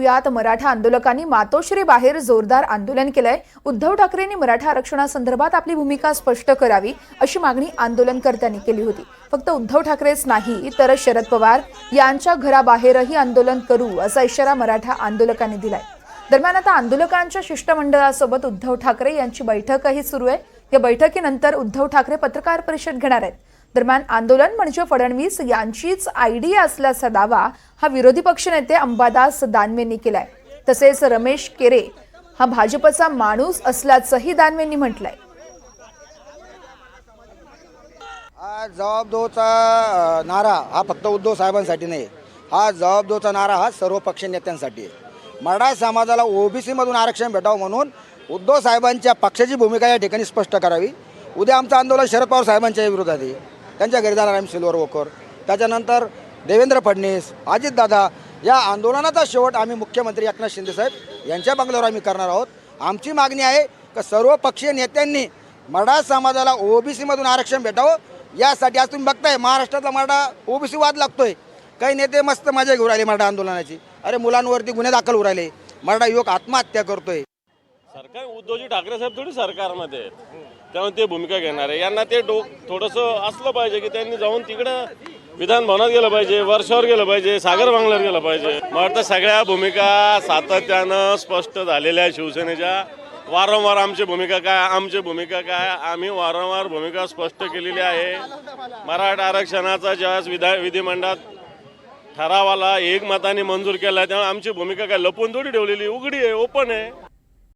यात मराठा आंदोलकांनी मातोश्री बाहेर जोरदार आंदोलन केलंय. उद्धव ठाकरेंनी मराठा आरक्षणासंदर्भात आपली भूमिका स्पष्ट करावी अशी मागणी आंदोलनकर्त्यांनी केली होती. फक्त उद्धव ठाकरेच नाही तर शरद पवार यांच्या घराबाहेरही आंदोलन करू असा इशारा मराठा आंदोलकांनी दिलाय. दरम्यान आता आंदोलकांच्या शिष्टमंडळासोबत उद्धव ठाकरे यांची बैठकही सुरू आहे. या बैठकीनंतर उद्धव ठाकरे पत्रकार परिषद घेणार आहेत. दरम्यान आंदोलन म्हणजे फडणवीस यांचीच आयडिया असल्याचा दावा हा विरोधी पक्षनेते अंबादास दानवेंनी केलाय. तसेच रमेश केरे हा भाजपचा माणूस असल्याचंही दानवेंनी म्हटलंय. हा जवाब दोचा नारा हा फक्त उद्धव साहेबांसाठी नाही. हा जवाब दोचा नारा हा सर्व पक्ष नेत्यांसाठी आहे. मराठा समाजाला ओबीसीमधून आरक्षण भेटावं म्हणून उद्धव साहेबांच्या पक्षाची भूमिका या ठिकाणी स्पष्ट करावी. उद्या आमचं आंदोलन शरद पवार साहेबांच्या विरोधात आहे. त्यांच्या घरी जाणार आम्ही सिल्वर वोकर. त्याच्यानंतर देवेंद्र फडणवीस अजितदादा या आंदोलनाचा शेवट आम्ही मुख्यमंत्री एकनाथ शिंदेसाहेब यांच्या बंगल्यावर आम्ही करणार आहोत. आमची मागणी आहे का सर्व पक्षीय नेत्यांनी मराठा समाजाला ओबीसीमधून आरक्षण भेटावं. यासाठी आज तुम्ही बघताय महाराष्ट्रातला मराठा ओबीसी वाद लागतोय. काही नेते मस्त मजा घेऊन राहिले मराठा आंदोलनाची. अरे मुलांवरती गुन्हे दाखल होऊ राहिले. मराठा युवक आत्महत्या करतोय. सरकार उद्धवजी ठाकरे साहेब थोडी सरकारमध्ये आहेत. त्यामुळे ते भूमिका घेणार आहे. यांना ते डोक थोडंसं असलं पाहिजे की त्यांनी जाऊन तिकडं विधान भवनात गेलं पाहिजे वर्षावर गेलं पाहिजे सागर बांगल्यावर गेलं पाहिजे. मला वाटतं सगळ्या भूमिका सातत्यानं स्पष्ट झालेल्या आहे शिवसेनेच्या. वारंवार आमची भूमिका काय आमची भूमिका काय आम्ही वारंवार भूमिका स्पष्ट केलेली आहे. मराठा आरक्षणाचा ज्यावेळेस विधा विधिमंडळात ठरावाला एक मताने मंजूर केला त्यामुळे आमची भूमिका काय लपून थोडी ठेवलेली उघडी आहे ओपन आहे.